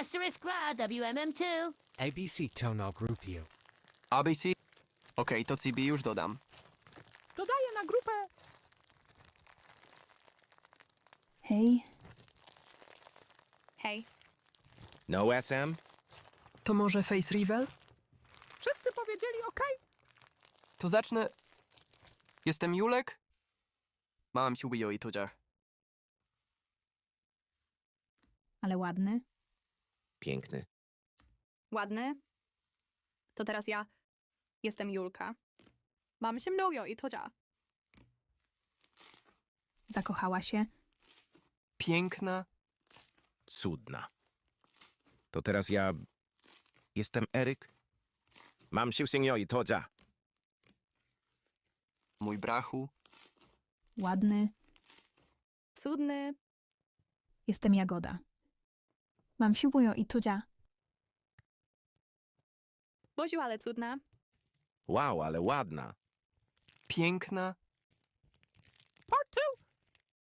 Asterisk ra WMM2. ABC Tonal Group U. ABC? Okej, to CB już dodam. Dodaję na grupę. Hej, Hej, No SM? To może Face Reveal? Wszyscy powiedzieli OK. To zacznę... Jestem Julek. Mam się ubiło i to działa. ale ładny. Piękny. ładny. To teraz ja jestem Julka. Mam się mnogo i to działa. Zakochała się. Piękna. Cudna. To teraz ja... Jestem Eryk. Mam się senior i todzia. Mój brachu. Ładny. Cudny. Jestem Jagoda. Mam siłują i tudzia. Boziu, ale cudna. Wow, ale ładna. Piękna. Part two.